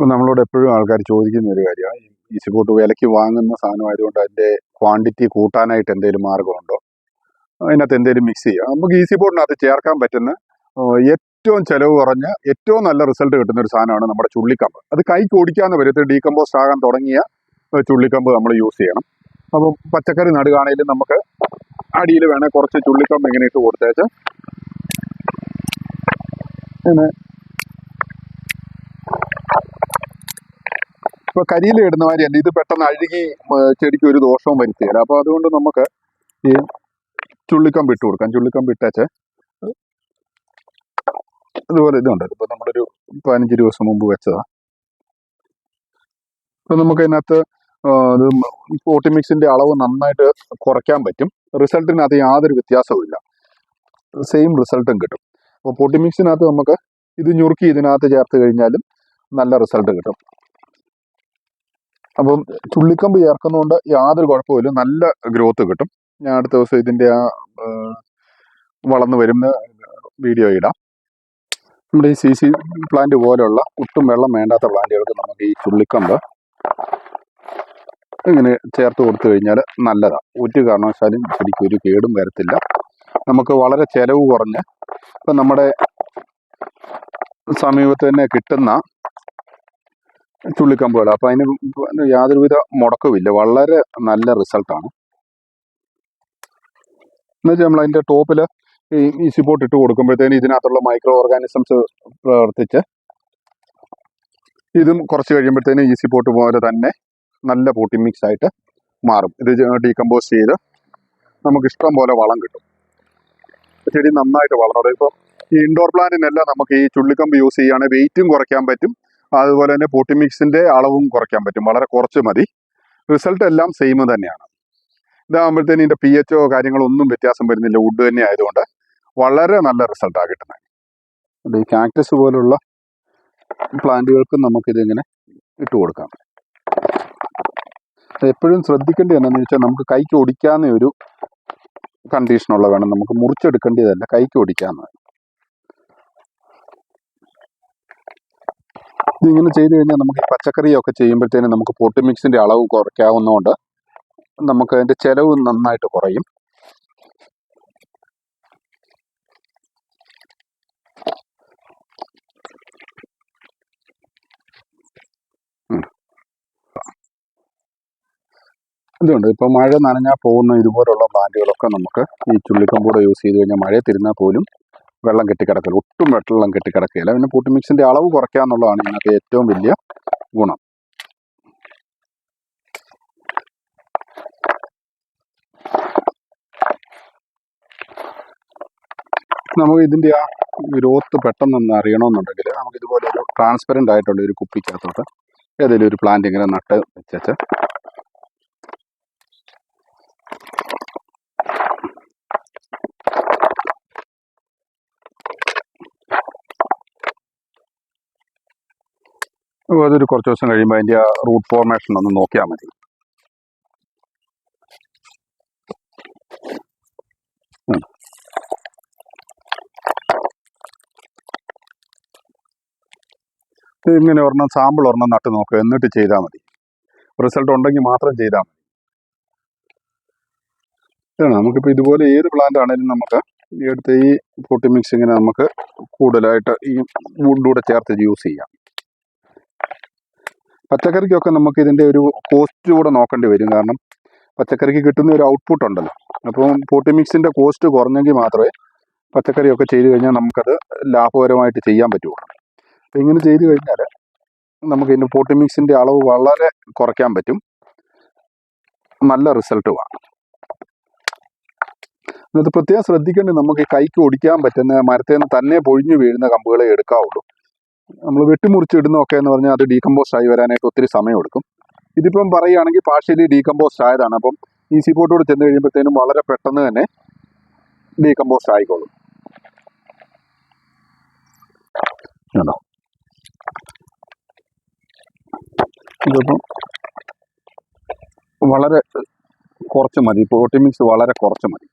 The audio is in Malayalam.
ഇപ്പം നമ്മളോട് എപ്പോഴും ആൾക്കാർ ചോദിക്കുന്ന ഒരു കാര്യമാണ്. ഈ ഈസി ബോട്ട് വിലയ്ക്ക് വാങ്ങുന്ന സാധനമായതുകൊണ്ട് അതിന്റെ ക്വാണ്ടിറ്റി കൂട്ടാനായിട്ട് എന്തെങ്കിലും മാർഗമുണ്ടോ? അതിനകത്ത് എന്തെങ്കിലും മിക്സ് ചെയ്യാം. നമുക്ക് ഈസി ബോട്ടിനകത്ത് ചേർക്കാൻ പറ്റുന്ന ഏറ്റവും ചിലവ് കുറഞ്ഞ ഏറ്റവും നല്ല റിസൾട്ട് കിട്ടുന്ന ഒരു സാധനമാണ് നമ്മുടെ ചുള്ളിക്കമ്പ്. അത് കൈക്ക് ഓടിക്കാവുന്ന പരുവത്തിൽ ഡീകമ്പോസ്റ്റ് ആകാൻ തുടങ്ങിയ ചുള്ളിക്കമ്പ് നമ്മൾ യൂസ് ചെയ്യണം. അപ്പം പച്ചക്കറി നടുകയാണെങ്കിലും നമുക്ക് അടിയിൽ വേണേൽ കുറച്ച് ചുള്ളിക്കമ്പ് ഇങ്ങനെ ഇട്ട് കൊടുത്തേച്ച് പിന്നെ ഇപ്പൊ കരിയിൽ ഇടുന്ന മാതിരിയല്ല. ഇത് പെട്ടെന്ന് അഴുകി ചെടിക്ക് ഒരു ദോഷവും വരുത്തുകയില്ല അപ്പൊ അതുകൊണ്ട് നമുക്ക് ഈ ചുള്ളിക്കമ്പ് ഇട്ട് കൊടുക്കാം. ചുള്ളിക്കമ്പ് ഇട്ടേച്ച് അതുപോലെ ഇതുണ്ട്. ഇപ്പൊ നമ്മളൊരു പതിനഞ്ച് ദിവസം മുമ്പ് വെച്ചതാ. അപ്പൊ നമുക്ക് അതിനകത്ത് ഇത് പോട്ടിമിക്സിന്റെ അളവ് നന്നായിട്ട് കുറയ്ക്കാൻ പറ്റും. റിസൾട്ടിനകത്ത് യാതൊരു വ്യത്യാസവും ഇല്ല. സെയിം റിസൾട്ടും കിട്ടും. അപ്പോൾ പോട്ടിമിക്സിനകത്ത് നമുക്ക് ഇത് ഞുറുക്കി ഇതിനകത്ത് ചേർത്ത് കഴിഞ്ഞാലും നല്ല റിസൾട്ട് കിട്ടും. അപ്പം ചുള്ളിക്കമ്പ് ചേർക്കുന്നതുകൊണ്ട് യാതൊരു കുഴപ്പമില്ല നല്ല ഗ്രോത്ത് കിട്ടും. ഞാൻ അടുത്ത ദിവസം ഇതിന്റെ ആ വളർന്നു വരുന്ന വീഡിയോ ഇടാം. നമ്മുടെ ഈ സി സി പ്ലാന്റ് പോലെയുള്ള ഒട്ടും വെള്ളം വേണ്ടാത്ത പ്ലാന്റുകൾക്ക് നമുക്ക് ഈ ചുള്ളിക്കമ്പ് ഇങ്ങനെ ചേർത്ത് കൊടുത്തു കഴിഞ്ഞാൽ നല്ലതാണ് ഒരു കാരണവശാലും ചെടിക്ക് ഒരു കേടും വരത്തില്ല. നമുക്ക് വളരെ ചിലവ് കുറഞ്ഞ് ഇപ്പം നമ്മുടെ സമീപത്ത് തന്നെ കിട്ടുന്ന ചുള്ളിക്കമ്പുകൾ അപ്പം അതിന് യാതൊരുവിധ മുടക്കവുമില്ല. വളരെ നല്ല റിസൾട്ടാണ്. എന്നുവെച്ചാൽ നമ്മൾ അതിന്റെ ടോപ്പിൽ ഈ ഈ സിപ്പോട്ട് ഇട്ട് കൊടുക്കുമ്പോഴത്തേന് ഇതിനകത്തുള്ള മൈക്രോ ഓർഗാനിസംസ് പ്രവർത്തിച്ച് ഇതും കുറച്ച് കഴിയുമ്പോഴത്തേന് ഈ സിപ്പോട്ട് പോലെ തന്നെ നല്ല പോട്ടി മിക്സ് ആയിട്ട് മാറും. ഇത് ഡീകമ്പോസ് ചെയ്ത് നമുക്ക് ഇഷ്ടം പോലെ വളം കിട്ടും. ചെടി നന്നായിട്ട് വളർന്നത് ഇപ്പം ഈ ഇൻഡോർ പ്ലാന്റിനെല്ലാം നമുക്ക് ഈ ചുള്ളിക്കമ്പ് യൂസ് ചെയ്യുകയാണെങ്കിൽ വെയിറ്റും കുറയ്ക്കാൻ പറ്റും. അതുപോലെ തന്നെ പോട്ടി മിക്സിന്റെ അളവും കുറയ്ക്കാൻ പറ്റും. വളരെ കുറച്ച് മതി. റിസൾട്ട് എല്ലാം സെയിം തന്നെയാണ്. ഇതാകുമ്പോഴത്തേന് ഇതിന്റെ പി എച്ച് കാര്യങ്ങളോ ഒന്നും വ്യത്യാസം വരുന്നില്ല. വുഡ് തന്നെ ആയതുകൊണ്ട് വളരെ നല്ല റിസൾട്ടാണ് കിട്ടുന്നത്. ഈ കാക്ടസ് പോലുള്ള പ്ലാന്റുകൾക്കും നമുക്കിതിങ്ങനെ ഇട്ട് കൊടുക്കാം. എപ്പോഴും ശ്രദ്ധിക്കേണ്ടത് എന്താണെന്ന് വെച്ചാൽ നമുക്ക് കൈക്ക് ഒടിക്കാവുന്ന ഒരു കണ്ടീഷനുള്ള വേണം നമുക്ക് മുറിച്ചെടുക്കേണ്ടതല്ല കൈക്ക് ഒടിക്കാവുന്നത് ഇതിങ്ങനെ ചെയ്ത് കഴിഞ്ഞാൽ നമുക്ക് ഈ പച്ചക്കറിയൊക്കെ ചെയ്യുമ്പോഴത്തേനും നമുക്ക് പൊട്ടി മിക്സിന്റെ അളവ് കുറയ്ക്കാവുന്നതുകൊണ്ട് നമുക്ക് അതിന്റെ ചിലവ് നന്നായിട്ട് കുറയും. ഇതുണ്ട് ഇപ്പൊ മഴ നനഞ്ഞാൽ പോകുന്ന ഇതുപോലുള്ള പ്ലാന്റുകളൊക്കെ നമുക്ക് ഈ ചുള്ളിക്കമ്പൂടെ യൂസ് ചെയ്ത് കഴിഞ്ഞാൽ മഴ തിരുന്നാൽ പോലും വെള്ളം കെട്ടിക്കിടക്കില്ല ഒട്ടും വെള്ളം കെട്ടിക്കിടക്കുകയില്ല പിന്നെ പൊട്ടി മിക്സിന്റെ അളവ് കുറയ്ക്കാന്നുള്ളതാണ് ഇതിനകത്ത് ഏറ്റവും വലിയ ഗുണം. നമുക്ക് ഇതിന്റെ ആ ഗ്രോത്ത് പെട്ടെന്നൊന്ന് അറിയണമെന്നുണ്ടെങ്കിൽ നമുക്ക് ഇതുപോലെ ഒരു ട്രാൻസ്പെറന്റ് ആയിട്ടുള്ള ഒരു കുപ്പിക്കകത്തോട്ട് ഏതെങ്കിലും ഒരു പ്ലാന്റ് ഇങ്ങനെ നട്ട് വെച്ചേച്ച് അതൊരു കുറച്ച് ദിവസം കഴിയുമ്പോൾ അതിന്റെ ആ റൂട്ട് ഫോർമേഷൻ ഒന്ന് നോക്കിയാൽ മതി. ഇങ്ങനെ ഒരെണ്ണം സാമ്പിൾ ഒരെണ്ണം നട്ട് നോക്കുക എന്നിട്ട് ചെയ്താൽ മതി. റിസൾട്ട് ഉണ്ടെങ്കിൽ മാത്രം ചെയ്താൽ മതി. നമുക്കിപ്പോൾ ഇതുപോലെ ഏത് പ്ലാന്റ് ആണെങ്കിലും നമുക്ക് ഈ അടുത്ത ഈ ഫോട്ടി മിക്സിങ്ങിനെ നമുക്ക് കൂടുതലായിട്ട് ഈ വുഡിലൂടെ ചേർത്ത് യൂസ് ചെയ്യാം. പച്ചക്കറിക്കൊക്കെ നമുക്ക് ഇതിന്റെ ഒരു കോസ്റ്റ് കൂടെ നോക്കേണ്ടി വരും. കാരണം പച്ചക്കറിക്ക് കിട്ടുന്ന ഒരു ഔട്ട്പുട്ട് ഉണ്ടല്ലോ. അപ്പം പോട്ടി മിക്സിന്റെ കോസ്റ്റ് കുറഞ്ഞെങ്കിൽ മാത്രമേ പച്ചക്കറിയൊക്കെ ചെയ്ത് കഴിഞ്ഞാൽ നമുക്കത് ലാഭകരമായിട്ട് ചെയ്യാൻ പറ്റുള്ളൂ. അപ്പം ഇങ്ങനെ ചെയ്ത് കഴിഞ്ഞാൽ നമുക്ക് ഇതിന്റെ പോട്ടി മിക്സിന്റെ അളവ് വളരെ കുറയ്ക്കാൻ പറ്റും. നല്ല റിസൾട്ടുമാണ് എന്നിട്ട് പ്രത്യേകം ശ്രദ്ധിക്കേണ്ടത് നമുക്ക് കൈക്ക് ഒടിക്കാൻ പറ്റുന്ന മരത്തിൽ നിന്ന് തന്നെ പൊഴിഞ്ഞു വീഴുന്ന കമ്പുകളെ എടുക്കാവുള്ളൂ. നമ്മൾ വെട്ടിമുറിച്ചിടുന്നൊക്കെ എന്ന് പറഞ്ഞാൽ അത് ഡീകമ്പോസ്റ്റ് ആയി വരാനായിട്ട് ഒത്തിരി സമയം എടുക്കും. ഇതിപ്പം പറയുകയാണെങ്കിൽ പാർഷ്യലി ഡീകമ്പോസ്റ്റ് ആയതാണ്. അപ്പം ഈ സീപോട്ടോട് ചെന്ന് കഴിയുമ്പോഴത്തേനും വളരെ പെട്ടെന്ന് തന്നെ ഡീകമ്പോസ്റ്റ് ആയിക്കോളും. കണ്ടോ? ഇതിപ്പം വളരെ കുറച്ച് മതി. പോട്ടി മിക്സ് വളരെ കുറച്ച് മതി.